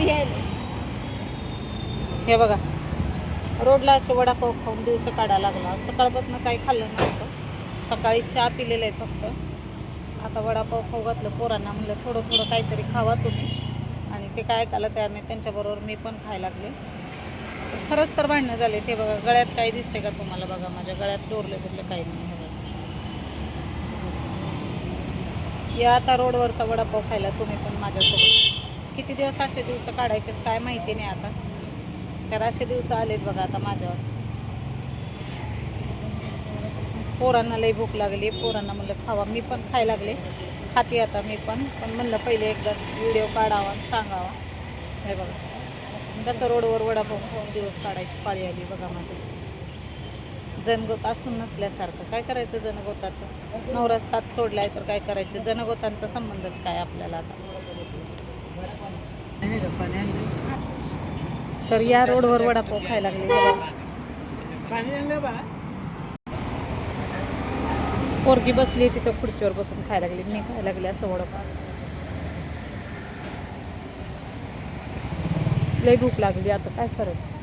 अशी यायला हे बघा. रोडला असे वडापाव खाऊन दिवस काढा लागला. सकाळपासून काही खाल्लं नव्हतं. सकाळी चहा पिलेलं आहे फक्त. आता वडापाव खाऊ घातलं पोरांना म्हणलं थोडं थोडं काहीतरी खावा तुम्ही. आणि ते काय ऐकायला तयार नाही त्यांच्याबरोबर मी पण खायला लागले. खरंच तर भांडणं झाले. ते बघा गळ्यात काही दिसते का तुम्हाला बघा? माझ्या गळ्यात डोरले बिरले काही नाही या आता रोडवरचा वडापाव खायला तुम्ही पण माझ्यासोबत. दिवस असे दिवस काढायचे काय माहिती नाही आता. तर असे दिवस आलेत बघा आता माझ्यावर. पोरांना लई भूक लागली पोरांना म्हणलं खावा. मी पण खायला लागले. खाते आता मी पण. पण म्हणलं पहिले एकदा व्हिडिओ काढावा आणि सांगावा. हे बघा. कसं रोडवर वडापाव खाऊन दिवस काढायची पाळी आली बघा माझ्या जनगोत असून नसल्यासारखं. काय करायचं जनगोताचं? नवरा साथ सोडलाय तर काय करायचं? जनगोतांचा संबंधच काय आपल्याला आता? तर या रोडवर वडापाव खायला लागले पोरगी बसली तिथं खुर्चीवर बसून खायला लागली मी खायला लागले असं वडापाव. लई भूक लागली आता काय करायचं